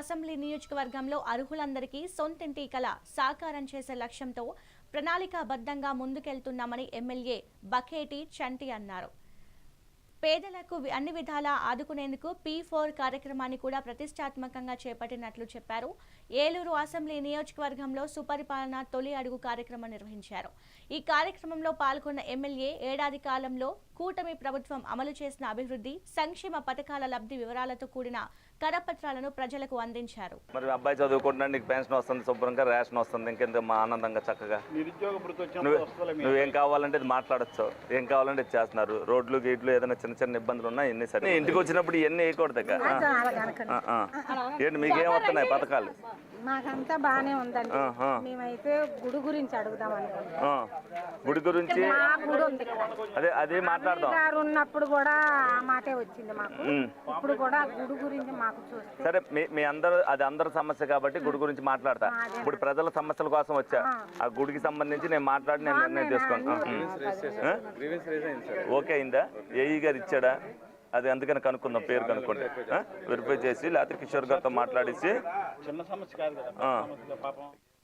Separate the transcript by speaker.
Speaker 1: Assembly నియోజకవర్గంలో అర్హులందరికీ సొంతింటి కల సాకారం చేసే లక్ష్యంతో ప్రణాళికాబద్ధంగా ముందుకెళ్తున్నామని ఎమ్మెల్యే బకేటి చంటి అన్నారు. పేదలకు అన్ని విధాలా ఆదుకునేందుకు పీ ఫోర్ కార్యక్రమాన్ని కూడా ప్రతిష్టాత్మకంగా చేపట్టినట్లు చెప్పారు. ఏలూరు అసెంబ్లీ నియోజకవర్గంలో సుపరిపాలన తొలి అడుగు కార్యక్రమం నిర్వహించారు. ఈ కార్యక్రమంలో పాల్గొన్న ఎమ్మెల్యే ఏడాది కాలంలో కూటమి ప్రభుత్వం అమలు చేసిన అభివృద్ధి సంక్షేమ పథకాల లబ్ధి వివరాలతో కూడిన కరపత్రాలను ప్రజలకు అందించారు.
Speaker 2: మరి అబ్బాయి చదువుకుంటున్నాడు నీకు పెన్షన్ వస్తుంది శుభ్రంగా రేషన్ వస్తుంది ఇంకెంత మా ఆనందంగా చక్కగా? నువ్వు కావాలంటే ఇది మాట్లాడచ్చు. ఏం కావాలంటే ఇది చేస్తున్నారు. రోడ్లు గేట్లు ఏదైనా చిన్న చిన్న ఇబ్బందులు ఉన్నా ఎన్ని సరే. ఇంటికి వచ్చినప్పుడు ఇవన్నీ వేయకూడదు. ఏంటి మీకేం వస్తున్నాయి పథకాలు?
Speaker 3: మాకంతా బాగానే ఉందండి. మేమైతే గుడి గురించి అడుగుదాం అనుకుంటున్నాం.
Speaker 2: ఆ. గుడి గురించి
Speaker 3: మా గుడి ఉంది ఇక్కడ
Speaker 2: అదే అదే మాట్లాడదాం.
Speaker 3: గారు ఉన్నప్పుడు కూడా ఆ మాటే వచ్చింది మాకు. ఇప్పుడు కూడా గుడి గురించి మాకు చూస్తే
Speaker 2: సరే మీ మీ అందరూ అది అందరి సమస్య కాబట్టి గుడి గురించి మాట్లాడతా. ఇప్పుడు ప్రజల సమస్యల కోసం వచ్చా? ఆ. గుడికి సంబంధించి నేను మాట్లాడి నేను నిర్ణయం తీసుకోను ఆ? ఓకే అయిందా? ఏఈ గారు ఇచ్చాడా? అది అందుకని కనుక్కుందాం పేరు కనుక్కుంటే. వెరిఫై చేసి లేకపోతే కిషోర్ గారితో మాట్లాడేసి
Speaker 4: చిన్న సమస్య కాదు